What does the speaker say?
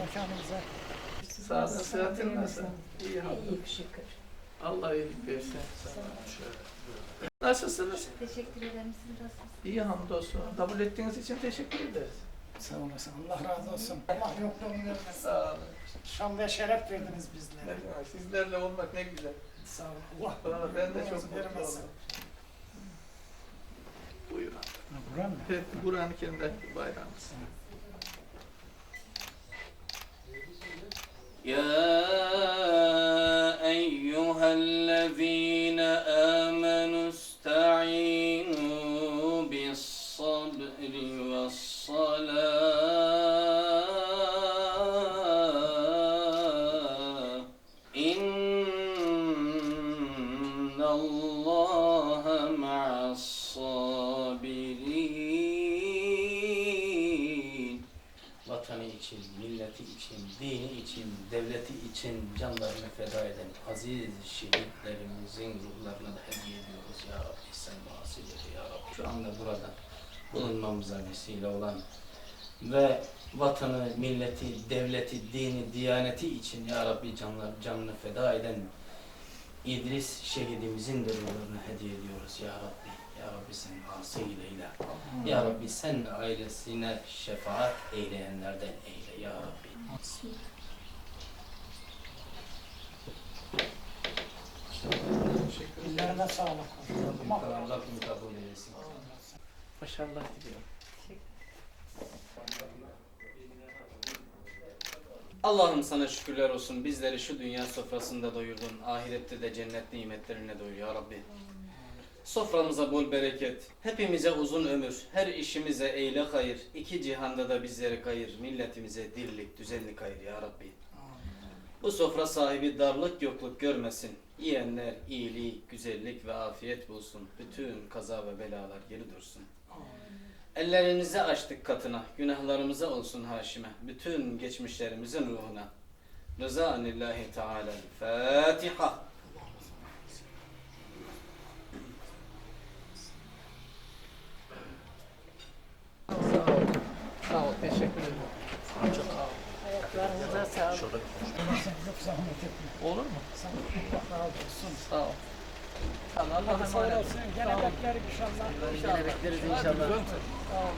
başkanımıza. Sağ olun, sıhhatin nasıl? İyi hamdolsun. İyi şükür. Allah iyilik versin. Nasılsınız? Teşekkür ederim. Siz nasılsınız? İyi hamdolsun. Kabul ettiğiniz için teşekkür ederiz. Sağ olasın. Allah razı olsun. Allah yokluğunu vermesin. Sağ olun. Şan ve şeref verdiniz bizlere. Sizlerle olmak ne güzel. Sağ olun. Allah Valla ben de çok mutlu oldum. Buyurun. Buran mı? Evet, Kur'an-ı Kerim'deki bayrağımız. يا أيها الذين آمنوا استعينوا بالصبر والصلاة. إن الله vatanı için, milleti için, dini için, devleti için canlarını feda eden aziz şehitlerimizin ruhlarına da hediye ediyoruz ya Rabbi sen eyle ya Rabbi. Şu anda burada bulunmamıza vesile olan ve vatanı, milleti, devleti, dini, diyaneti için ya Rabbi canlar, canını feda eden İdris şehidimizin de ruhlarını hediye ediyoruz ya Rabbi. Ya Rabbi sen vasıl eyle. Ya Rabbi sen ailesine şefaat eyleyenlerden eyle ya Rabbi. Ellerine sağlık. Allah kabul eylesin. Başarılar diliyorum. Allah'ım sana şükürler olsun. Bizleri şu dünya sofrasında doyurdun. Ahirette de cennet nimetlerine doyur ya Rabbi. Soframıza bol bereket, hepimize uzun ömür, her işimize eyle hayır, iki cihanda da bizleri kayır, milletimize dirlik, düzenlik hayır ya Rabbi. Bu sofra sahibi darlık yokluk görmesin. Yiyenler iyilik, güzellik ve afiyet bulsun. Bütün kaza ve belalar geri dursun. Ellerimizi açtık katına, günahlarımıza olsun haşime. Bütün geçmişlerimizin ruhuna. Rıza anillahi teala. Fatiha. Sağ ol. Sağ ol. Teşekkür ederim. Çok sağ ol. Sağlık. Yok zahmet etme. Olur mu? Sağ ol. Allah razı olsun. Sağ ol. Allah'a Allah sağ emanet olsun. Gene beklerim inşallah. Gene bekleriz inşallah. Sağ ol. Sağ ol.